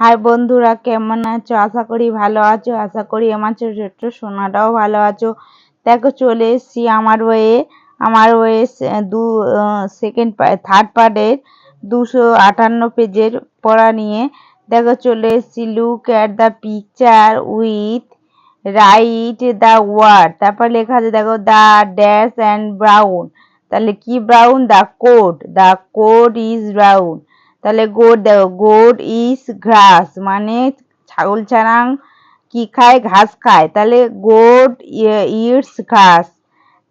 High বন্ধুরা, কেমন আছো? আশা করি ভালো আছো। আশা করি আমার ছোট্ট সোনাটাও ভালো আছো। দেখো, চলে এসছি আমার বইয়ে আমার বইয়ে দু সেকেন্ড থার্ড পার্টের দুশো আটান্ন পেজের পড়া নিয়ে। দেখো, চলে এসছি। Look at the picture with write the word তারপর লেখা আছে, দেখো দ্য ড্যাশ অ্যান্ড ব্রাউন তাহলে কি brown the code the code is brown তাহলে গোট দেখো গোট ইজ ঘাস মানে ছাগল ছানাং কি খায়? ঘাস খায়। তাহলে গোট ইটস ঘাস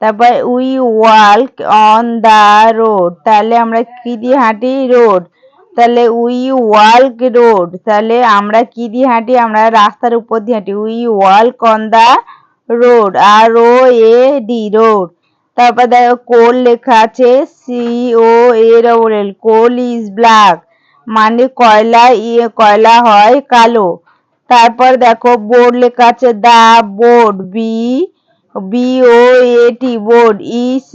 তারপর we walk on the road তাহলে আমরা কি দিয়ে হাঁটি? রোড তাহলে উই ওয়ার্ক রোড তাহলে আমরা কি দিয়ে হাঁটি? আমরা রাস্তার উপর দিয়ে হাঁটি। We walk on the road R O A D road তারপর দেখো, কোল লেখা আছে সি ও এর ওরেল কোল ইজ ব্ল্যাক মানে কয়লা ইয়ে কয়লা হয় কালো। তারপর দেখো, বোর্ড লেখা আছে, the board B B O A T board, is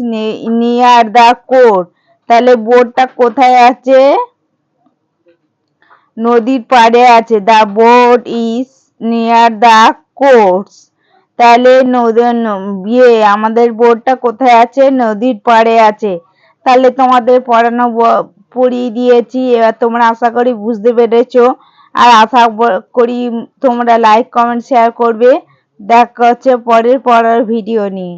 near the court তাহলে বোর্ডটা কোথায় আছে? নদীর পাড়ে আছে, the board is near the courts তাহলে ইয়ে আমাদের বোর্ডটা কোথায় আছে? নদীর পাড়ে আছে। তাহলে তোমাদের পড়ানো পড়িয়ে দিয়েছি। এবার তোমরা আশা করি বুঝতে পেরেছ। আর আশা করি তোমরা লাইক কমেন্ট শেয়ার করবে। দেখা হচ্ছে পরের পড়ার ভিডিও নিয়ে।